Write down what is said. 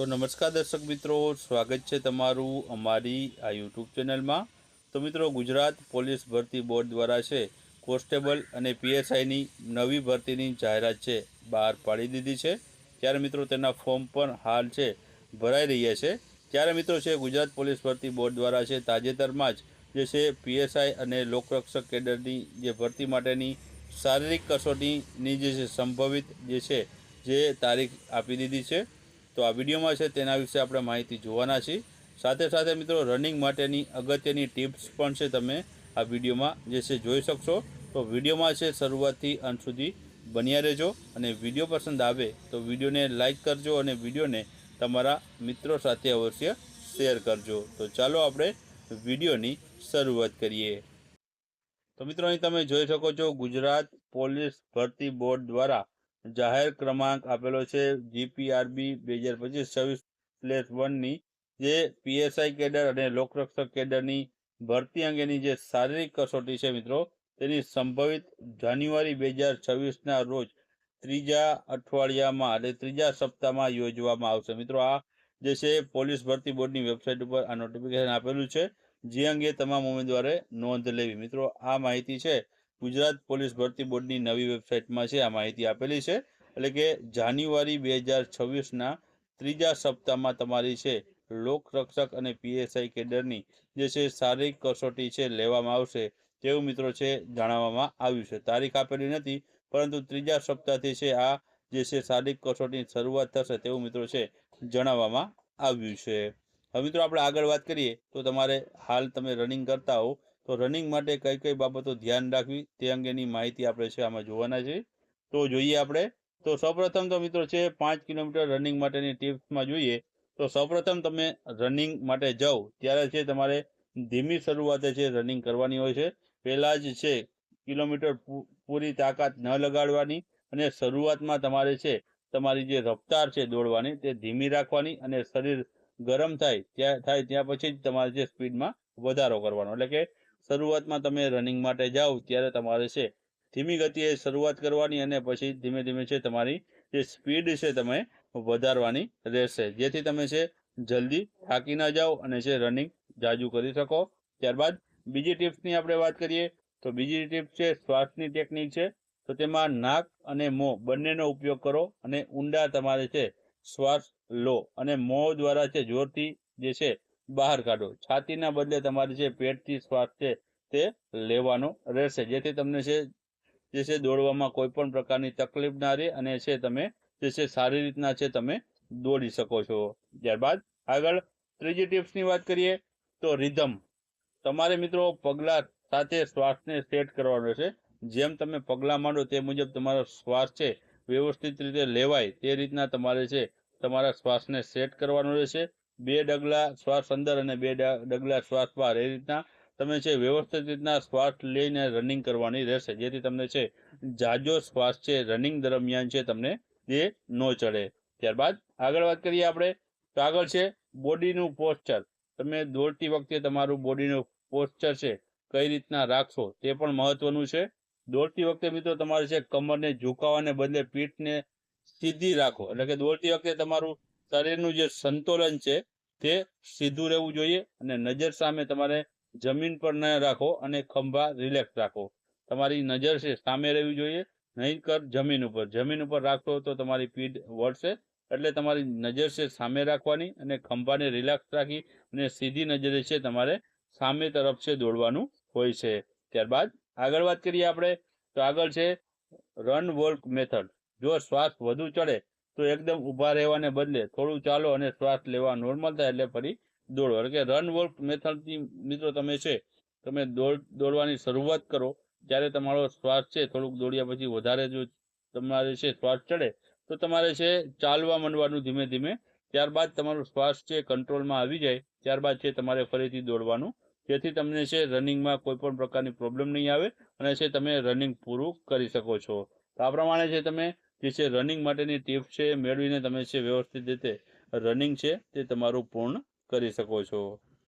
તો નમસ્કાર દર્શક મિત્રો, સ્વાગત છે તમારું અમારી આ યુટ્યુબ ચેનલમાં. તો મિત્રો, ગુજરાત પોલીસ ભરતી બોર્ડ દ્વારા છે, કોન્સ્ટેબલ અને પીએસઆઈની નવી ભરતીની જાહેરાત છે, બહાર પાડી દીધી છે. ત્યારે મિત્રો, તેના ફોર્મ પણ હાલ છે, ભરાઈ રહ્યા છે. ત્યારે મિત્રો છે, ગુજરાત પોલીસ ભરતી બોર્ડ દ્વારા છે, તાજેતરમાં જ જે છે, પીએસઆઈ અને લોકરક્ષક કેડરની જે ભરતી માટેની શારીરિક કસોટીની જે છે, સંભવિત જે છે, જે તારીખ આપી દીધી છે. તો આ વિડીયોમાં છે તેના વિશે આપણે માહિતી જોવાના છીએ. સાથે સાથે મિત્રો રનિંગ માટેની અગત્યની ટિપ્સ પણ છે તમે આ વિડીયોમાં જે છે જોઈ શકશો. તો વિડીયોમાં છે શરૂઆતથી અંત સુધી બન્યા રહેજો અને વીડિયો પસંદ આવે તો વિડીયોને લાઇક કરજો અને વિડીયોને તમારા મિત્રો સાથે અવશ્ય શેર કરજો. તો ચાલો આપણે વિડીયોની શરૂઆત કરીએ. તો મિત્રો, અહીં તમે જોઈ શકો છો ગુજરાત પોલીસ ભરતી બોર્ડ દ્વારા જાહેર ક્રમાંક આપેલો છે જીપીઆરબી બે હજાર પચીસ છવ્વીસ પ્લેસ વનની, જે પીએસઆઈ કેડર અને લોકરક્ષક કેડરની ભરતી અંગેની જે શારીરિક કસોટી છે મિત્રો, તેની સંભવિત જાન્યુઆરી બે હજાર છવ્વીસના રોજ ત્રીજા અઠવાડિયામાં એટલે ત્રીજા સપ્તાહમાં યોજવામાં આવશે. મિત્રો, આ જે છે પોલીસ ભરતી બોર્ડની વેબસાઇટ ઉપર આ નોટિફિકેશન આપેલું છે, જે અંગે તમામ ઉમેદવારે નોંધ લેવી. મિત્રો, આ માહિતી છે ગુજરાત પોલીસ ભરતી બોર્ડની નવી વેબસાઇટમાં છે, આ માહિતી આપેલી છે. એટલે કે જાન્યુઆરી બે હજાર છવ્વીસના ત્રીજા સપ્તાહમાં તમારી છે, લોકરક્ષક અને પીએસઆઈ કેડરની જે છે શારીરિક કસોટી છે લેવામાં આવશે, તેવું મિત્રો છે, જણાવવામાં આવ્યું છે. તારીખ આપેલી નથી, પરંતુ ત્રીજા સપ્તાહથી છે આ જે છે શારીરિક કસોટીની શરૂઆત થશે, તેવું મિત્રો છે, જણાવવામાં આવ્યું છે. હવે મિત્રો આપણે આગળ વાત કરીએ, તો તમારે હાલ તમે રનિંગ કરતા હો તો રનિંગ માટે કઈ કઈ બાબતો ધ્યાન રાખવી તે અંગેની માહિતી આપણે છે આમાં જોવાના છે. તો જોઈએ આપણે. તો સૌપ્રથમ તો મિત્રો છે પાંચ કિલોમીટર રનિંગ માટેની ટિપ્સમાં જોઈએ. તો સૌપ્રથમ તમે રનિંગ માટે જાઓ ત્યારે છે તમારે ધીમી શરૂઆતે છે રનિંગ કરવાની હોય છે. પહેલાં જ છે કિલોમીટર પૂરી તાકાત ન લગાડવાની અને શરૂઆતમાં તમારે છે તમારી જે રફતાર છે દોડવાની તે ધીમી રાખવાની અને શરીર ગરમ થાય, ત્યાં થાય ત્યાં પછી જ તમારે જે સ્પીડમાં વધારો કરવાનો. એટલે કે શરૂઆતમાં તમે રનિંગ માટે જાઓ ત્યારે તમારે છે, ધીમી ગતિએ શરૂઆત કરવાની અને પછી ધીમે ધીમે છે તમારી જે સ્પીડ છે તમે વધારવાની રહેશે. જેથી તમે છે જલ્દી થાકી ન જાઓ અને છે રનિંગ જાજુ કરી શકો. ત્યારબાદ બીજી ટિપ્સની આપણે વાત કરીએ, તો બીજી ટિપ્સ છે શ્વાસની ટેકનિક છે. તો તેમાં નાક અને મોં બંનેનો ઉપયોગ કરો અને ઊંડા તમારે છે શ્વાસ લો અને મોં દ્વારા છે જોરથી જે છે બહાર કાઢો. છાતીના બદલે તમારે જે પેટથી શ્વાસ છે તે લેવાનો રહેશે. જેથી તમને છે, જે છે દોડવામાં કોઈ પણ પ્રકારની તકલીફ ના રહે અને છે તમે, જે છે સારી રીતના છે તમે દોડી શકો છો. ત્યારબાદ આગળ ત્રીજી ટિપ્સની વાત કરીએ તો રિધમ. તમારે મિત્રો પગલાં સાથે શ્વાસને સેટ કરવાનો રહેશે. જેમ તમે પગલાં માંડો તે મુજબ તમારો શ્વાસ છે વ્યવસ્થિત રીતે લેવાય તે રીતના તમારે છે, તમારા શ્વાસને સેટ કરવાનો રહેશે. બે ડગલા શ્વાસ અંદર અને બે ડગલા શ્વાસ બહાર. એ રીતના તમે છે વ્યવસ્થિત રીતના શ્વાસ લઈને રનિંગ કરવાની રહેશે. જેથી તમને છે જાજો શ્વાસ છે રનિંગ દરમિયાન છે તમને એ ન ચડે. ત્યારબાદ આગળ વાત કરીએ આપણે. તો આગળ છે બોડીનું પોસ્ચર તમે દોડતી વખતે તમારું બોડીનું પોસ્ચર છે કઈ રીતના રાખશો તે પણ મહત્વનું છે. દોડતી વખતે મિત્રો તમારે છે કમરને ઝુકાવવાને બદલે પીઠને સીધી રાખો. એટલે કે દોડતી વખતે તમારું શરીરનું જે સંતુલન છે, તે સીધું રહેવું જોઈએ અને નજર સામે તમારે જમીન પર ન રાખો અને ખંભા રિલેક્સ રાખો. તમારી નજર છે સામે રહેવી જોઈએ, નહીં કર જમીન ઉપર. જમીન ઉપર રાખશો તો તમારી પીઠ વળશે, એટલે તમારી નજર છે સામે રાખવાની અને ખંભાને રિલેક્સ રાખી અને સીધી નજરે છે તમારે સામે તરફ છે દોડવાનું હોય છે. ત્યારબાદ આગળ વાત કરીએ આપણે, તો આગળ છે રન વોલ્ક મેથડ જો શ્વાસ વધુ ચડે તો એકદમ ઊભા રહેવાને બદલે થોડું ચાલો અને શ્વાસ લેવા નોર્મલ થાય એટલે ફરી દોડો. એટલે કે રન વોલ્ક મેથડથી મિત્રો તમે છે, તમે દોડ, દોડવાની શરૂઆત કરો. ત્યારે તમારો શ્વાસ છે, થોડુંક દોડ્યા પછી વધારે જો તમારે છે શ્વાસ ચડે, તો તમારે છે ચાલવા માંડવાનું ધીમે ધીમે. ત્યારબાદ તમારો શ્વાસ છે કંટ્રોલમાં આવી જાય. ત્યારબાદ છે તમારે ફરીથી દોડવાનું. જેથી તમને છે રનિંગમાં કોઈ પણ પ્રકારની પ્રોબ્લેમ નહીં આવે અને છે તમે રનિંગ પૂરું કરી શકો છો. તો આ પ્રમાણે છે તમે જે છે રનિંગ માટેની ટીપ છે મેળવીને તમે છે વ્યવસ્થિત રીતે રનિંગ છે તે તમારું પૂર્ણ કરી શકો છો.